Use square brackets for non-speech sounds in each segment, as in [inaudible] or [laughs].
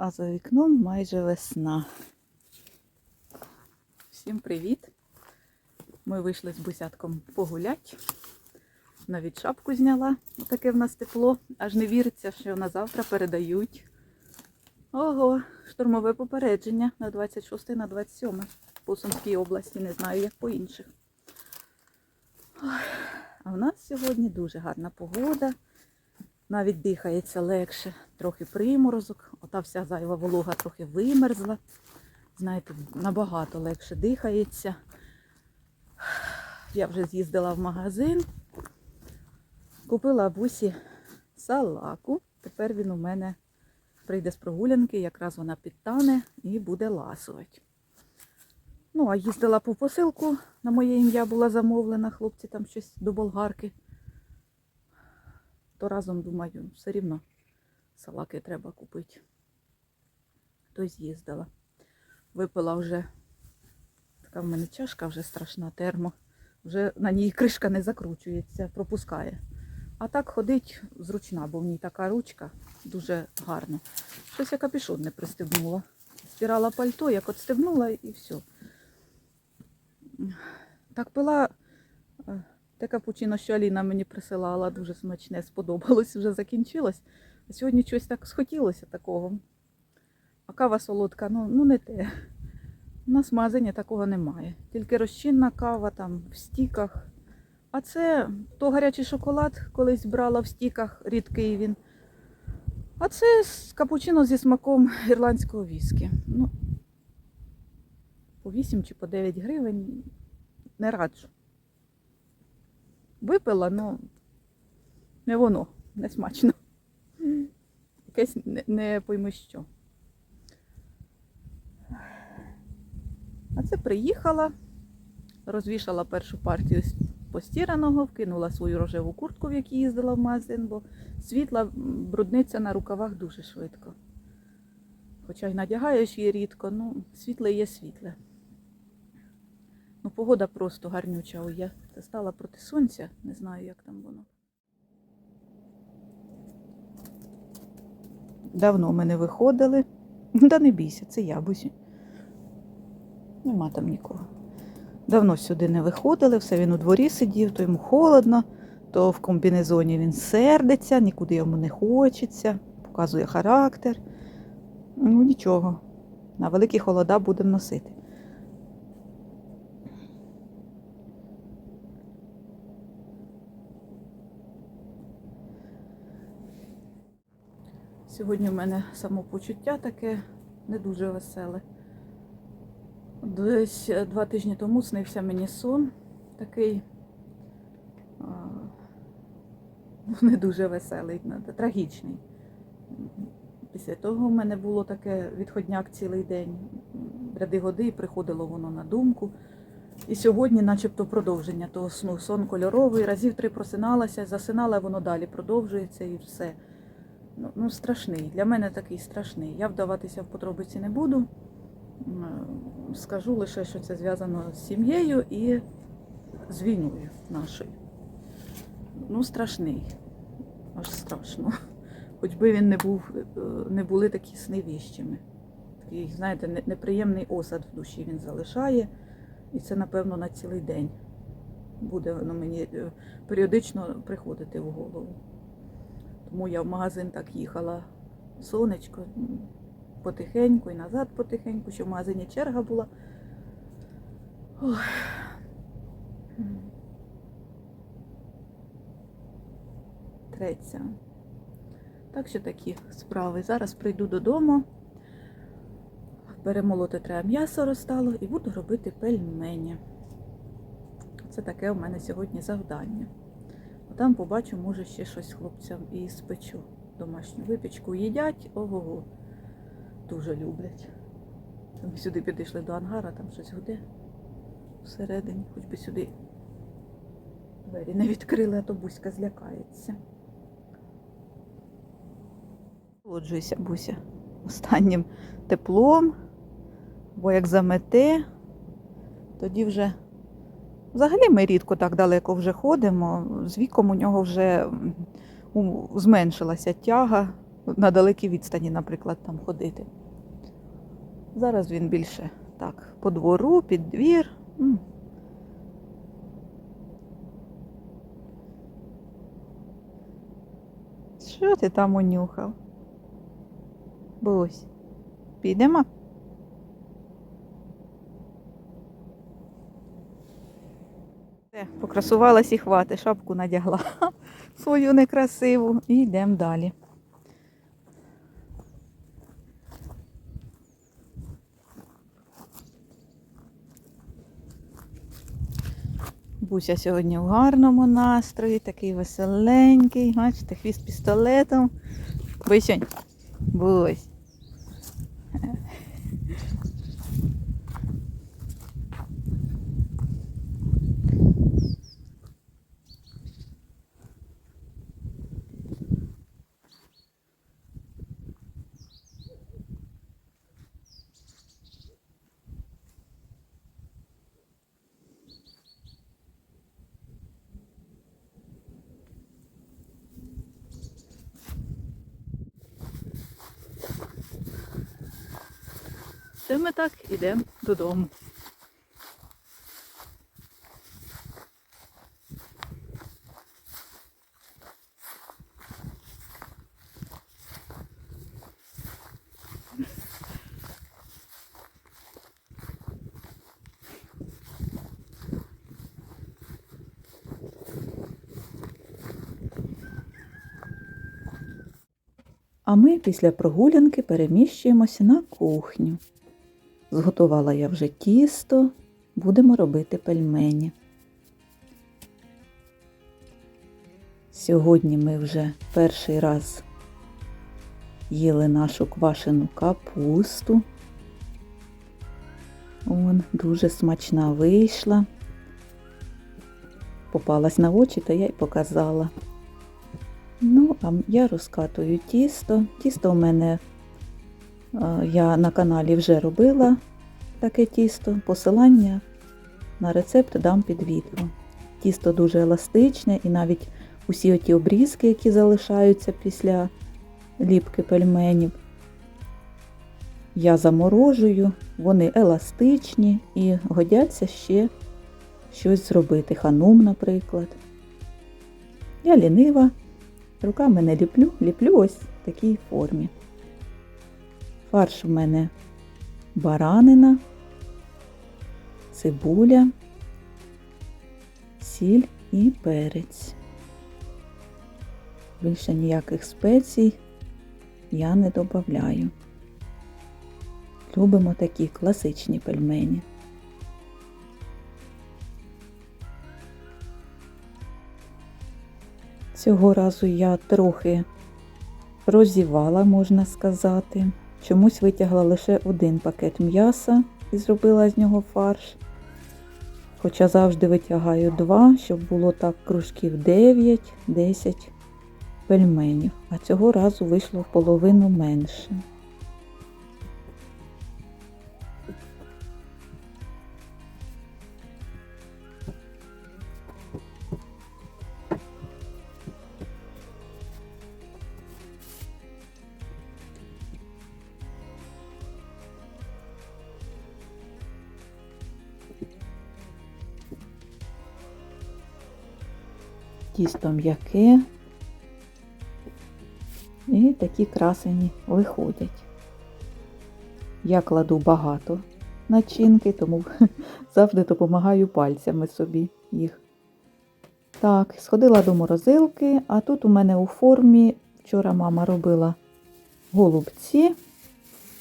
а за вікном майже весна. Всім привіт! Ми вийшли з бусятком погулять. Навіть шапку зняла. Таке в нас тепло. Аж не віриться, що на завтра передають. Ого, штурмове попередження на 26 на 27 по Сумській області. Не знаю, як по інших. А в нас сьогодні дуже гарна погода. Навіть дихається легше, трохи приморозок. Ота вся зайва волога трохи вимерзла. Знаєте, набагато легше дихається. Я вже з'їздила в магазин, купила бусі салаку. Тепер він у мене прийде з прогулянки, якраз вона підтане і буде ласувати. Ну, а їздила по посилку, на моє ім'я була замовлена, хлопці там щось до болгарки. То разом думаю, все рівно салаки треба купити. То з'їздила. Випила вже така в мене чашка вже страшна термо. Вже на ній кришка не закручується, пропускає. А так ходить зручна, бо в ній така ручка дуже гарна. Щось я капюшон не пристебнула. Стирала пальто, як отстебнула і все. Так пила е, те капучино, що Аліна мені присилала, дуже смачне, сподобалось, вже закінчилось. А сьогодні щось так схотілося такого. А кава солодка, ну, ну не те. У нас такого немає. Тільки розчинна кава там в стіках. А це то гарячий шоколад колись брала в стіках, рідкий він. А це капучино зі смаком ірландського віскі. Ну, по 8 чи по 9 гривень не раджу. Випила, ну не воно, не смачно. Якесь не, не пойми що. А це приїхала, розвішала першу партію постіраного, вкинула свою рожеву куртку, в якій їздила в магазин, бо світла м, брудниться на рукавах дуже швидко. Хоча й надягаєш її рідко, ну, світле є світле. Ну, погода просто гарнюча. Ой, я стала проти сонця, не знаю, як там воно. Давно ми не виходили. Да не бійся, це я. Нема там нікого. Давно сюди не виходили, все він у дворі сидів, то йому холодно, то в комбінезоні він сердиться, нікуди йому не хочеться, показує характер. Ну нічого. На великі холода будемо носити. Сьогодні в мене самопочуття таке не дуже веселе. Десь е, два тижні тому снився мені сон такий ну, не дуже веселий, трагічний. Після того в мене було таке відходняк цілий день. Ряди годи і приходило воно на думку. І сьогодні, начебто, продовження того сну. Сон кольоровий, разів три просиналася, засинала, воно далі продовжується і все. Ну, ну, страшний. Для мене такий страшний. Я вдаватися в подробиці не буду. Скажу лише, що це зв'язано з сім'єю і з війною нашою. Ну, страшний. Аж страшно. Хоч би він не був, е, не були такі сни. Такий, знаєте, неприємний осад в душі він залишає. І це, напевно, на цілий день буде воно мені е, періодично приходити в голову. Тому я в магазин так їхала сонечко, потихеньку і назад потихеньку, що в магазині черга була. М. Треться. Так що такі справи. Зараз прийду додому, перемолоти треба м'ясо розстало і буду робити пельмені. Це таке у мене сьогодні завдання. Там побачу, може, ще щось хлопцям і спечу. Домашню випічку їдять, ого, дуже люблять. Ми сюди підійшли до ангара, там щось гуде всередині, хоч би сюди двері не відкрили, а то Буська злякається. Холоджуйся, Буся, останнім теплом, бо як замете, тоді вже Взагалі ми рідко так далеко вже ходимо. З віком у нього вже зменшилася тяга на далекій відстані, наприклад, там ходити. Зараз він більше так, по двору, під двір. Що ти там унюхав? Бусь, підемо? Покрасувалась і хвати, шапку надягла [laughs] свою некрасиву і йдемо далі. Буся сьогодні в гарному настрої, такий веселенький. Бачите, хвіст пістолетом. Бусянь, Бусь. Це ми так ідемо додому. А ми після прогулянки переміщуємося на кухню. Зготувала я вже тісто, будемо робити пельмені. Сьогодні ми вже перший раз їли нашу квашену капусту. Он дуже смачна вийшла. Попалась на очі, то я й показала. Ну, а я розкатую тісто. Тісто у мене я на каналі вже робила таке тісто. Посилання на рецепт дам під відео. Тісто дуже еластичне і навіть усі оті обрізки, які залишаються після ліпки пельменів, я заморожую, вони еластичні і годяться ще щось зробити. Ханум, наприклад. Я лінива. Руками не ліплю, ліплю ось в такій формі. Фарш в мене баранина, цибуля, сіль і перець. Більше ніяких спецій я не додаю. Любимо такі класичні пельмені. Цього разу я трохи розівала, можна сказати. Чомусь витягла лише один пакет м'яса і зробила з нього фарш. Хоча завжди витягаю два, щоб було так кружків 9-10 пельменів. А цього разу вийшло в половину менше. Тісто м'яке. І такі красені виходять. Я кладу багато начинки, тому [laughs] завжди допомагаю пальцями собі їх. Так, сходила до морозилки, а тут у мене у формі вчора мама робила голубці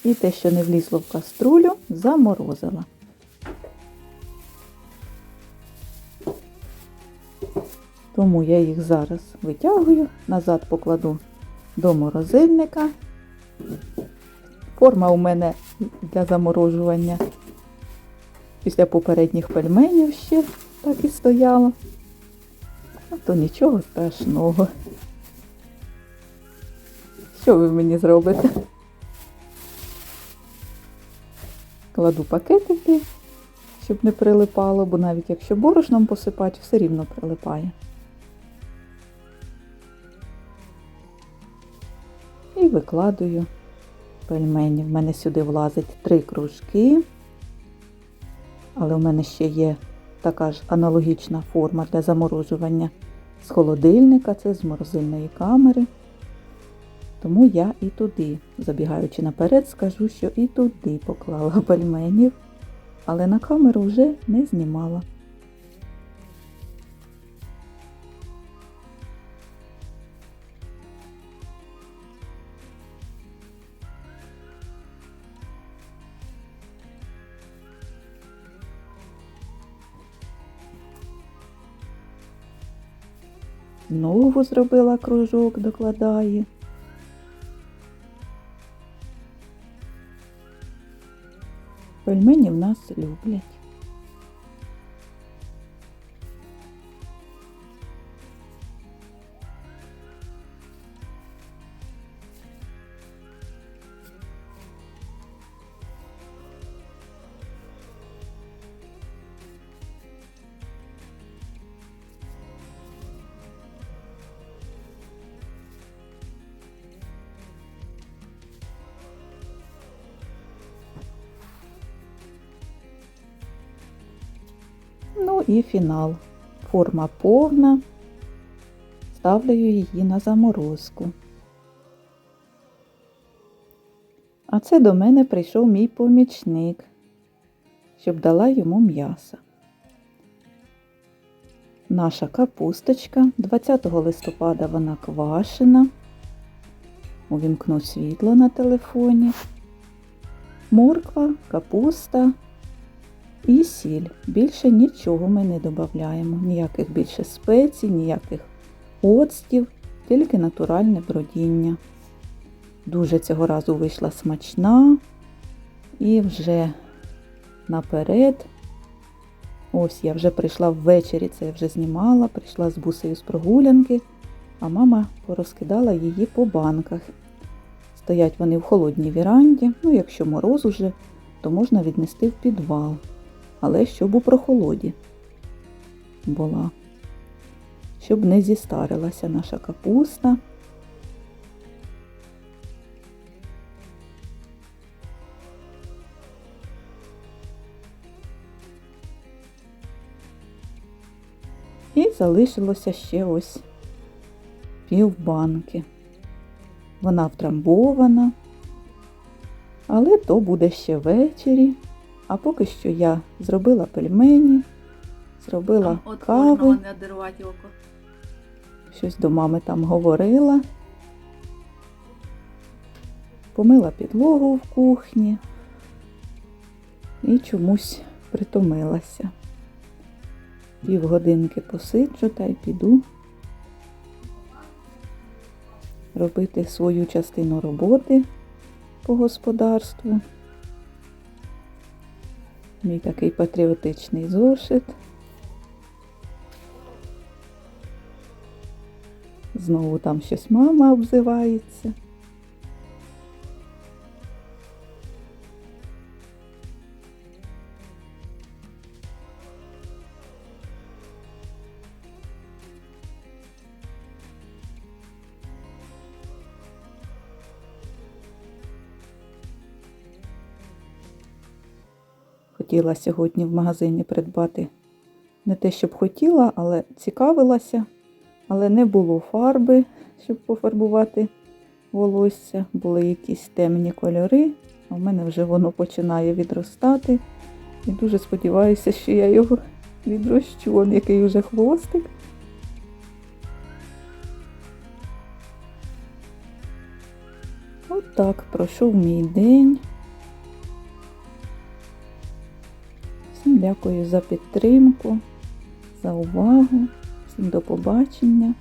і те, що не влізло в каструлю, заморозила. Тому я їх зараз витягую, назад покладу до морозильника. Форма у мене для заморожування після попередніх пельменів ще так і стояла. А то нічого страшного. Що ви мені зробите? Кладу пакетики, щоб не прилипало, бо навіть якщо борошном посипати, все рівно прилипає. Викладую пельмені. В мене сюди влазить три кружки, але в мене ще є така ж аналогічна форма для заморожування з холодильника, це з морозильної камери. Тому я і туди, забігаючи наперед, скажу, що і туди поклала [laughs] пельменів, але на камеру вже не знімала. Знову зробила кружок, докладає. Пельмені в нас люблять. Ну і фінал. Форма повна. Ставлю її на заморозку. А це до мене прийшов мій помічник, щоб дала йому м'яса. Наша капусточка 20 листопада вона квашена. Увімкну світло на телефоні. Морква, капуста і сіль. Більше нічого ми не додаємо. Ніяких більше спецій, ніяких оцтів, тільки натуральне бродіння. Дуже цього разу вийшла смачна і вже наперед. Ось я вже прийшла ввечері, це я вже знімала, прийшла з бусею з прогулянки, а мама порозкидала її по банках. Стоять вони в холодній віранді, ну якщо мороз уже, то можна віднести в підвал але щоб у прохолоді була, щоб не зістарилася наша капуста. І залишилося ще ось пів банки. Вона втрамбована, але то буде ще ввечері. А поки що я зробила пельмені, зробила От кожного не око. щось до мами там говорила, помила підлогу в кухні і чомусь притомилася. Півгодинки посиджу та й піду робити свою частину роботи по господарству. Мій такий патріотичний зошит. Знову там щось мама обзивається. Хотіла сьогодні в магазині придбати не те, щоб хотіла, але цікавилася, але не було фарби, щоб пофарбувати волосся. Були якісь темні кольори, а в мене вже воно починає відростати. І дуже сподіваюся, що я його відрощу. Вон який вже хвостик. От так пройшов мій день. Дякую за підтримку, за увагу. Всім до побачення.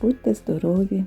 Будьте здорові!